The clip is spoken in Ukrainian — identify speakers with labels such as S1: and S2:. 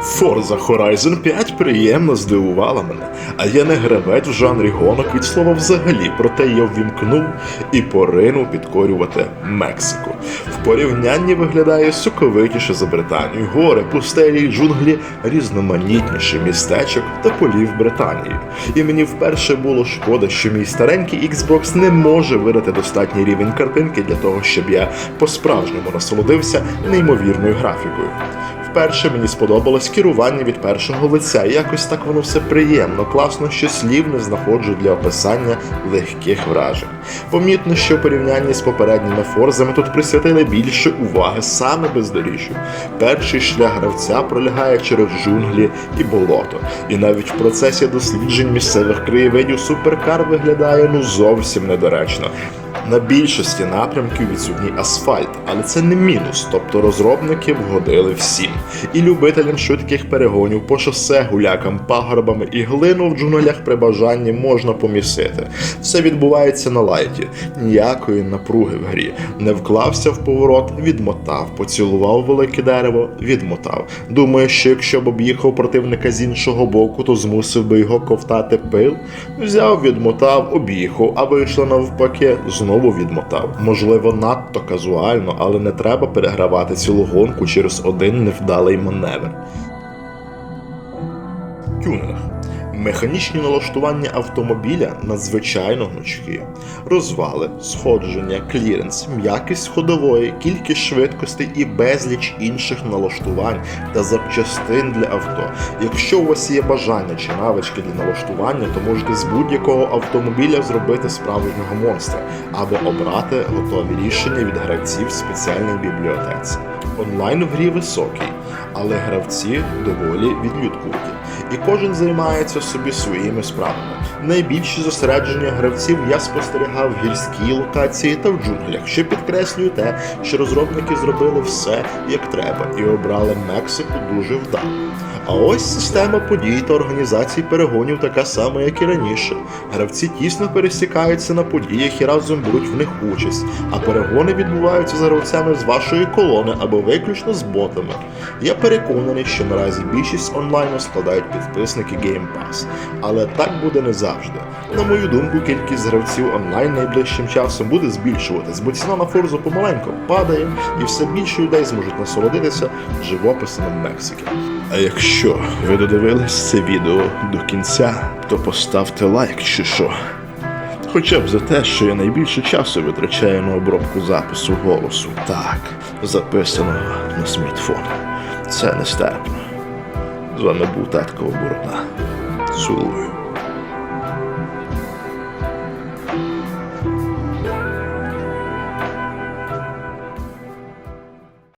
S1: Forza Horizon 5 приємно здивувала мене, а я не гравець в жанрі гонок від слова взагалі, проте я ввімкнув і поринув підкорювати Мексику. В порівнянні виглядає соковитіше за Британію, гори, пустелі, джунглі, різноманітніше містечок та полів Британії. І мені вперше було шкода, що мій старенький Xbox не може видати достатній рівень картинки для того, щоб я по-справжньому насолодився неймовірною графікою. Вперше мені сподобалось керування від першого лиця. Якось так воно все приємно, класно, що слів не знаходжу для описання легких вражень. Помітно, що в порівнянні з попередніми форзами тут присвятили більше уваги саме бездоріжжю. Перший шлях гравця пролягає через джунглі і болото. І навіть в процесі досліджень місцевих краєвидів суперкар виглядає ну зовсім недоречно. На більшості напрямків відсутній асфальт, але це не мінус, тобто розробники вгодили всім. І любителям швидких перегонів по шосе, гулякам, пагорбами і глину в джунглях при бажанні можна помісити. Все відбувається на лайті, ніякої напруги в грі. Не вклався в поворот, відмотав, поцілував велике дерево, відмотав. Думаю, що якщо б об'їхав противника з іншого боку, то змусив би його ковтати пил. Взяв, відмотав, об'їхав, а вийшло навпаки, знову відмотав. Можливо, надто казуально, але не треба перегравати цілу гонку через один невдалий маневр. Тюнинг. Механічні налаштування автомобіля надзвичайно гнучкі. Розвали, сходження, кліренс, м'якість ходової, кількість швидкостей і безліч інших налаштувань та запчастин для авто. Якщо у вас є бажання чи навички для налаштування, то можете з будь-якого автомобіля зробити справжнього монстра або обрати готові рішення від гравців в спеціальній бібліотеці. Онлайн в грі високий, але гравці доволі відлюдкуті. І кожен займається собі своїми справами. Найбільше зосередження гравців я спостерігав в гірській локації та в джунглях, що підкреслює те, що розробники зробили все як треба і обрали Мексику дуже вдало. А ось система подій та організації перегонів така сама, як і раніше. Гравці тісно пересікаються на подіях і разом беруть в них участь, а перегони відбуваються за гравцями з вашої колони або виключно з ботами. Я переконаний, що наразі більшість онлайну складають підписники Game Pass, але так буде не завжди. На мою думку, кількість гравців онлайн найближчим часом буде збільшуватись, бо ціна на форзу помаленьку падає, і все більше людей зможуть насолодитися живописами Мексики. А якщо ви додивились це відео до кінця, то поставте лайк чи що. Хоча б за те, що я найбільше часу витрачаю на обробку запису голосу. Так, записаного на смартфон. Це нестерпно. З вами був татко Борода. Цілую.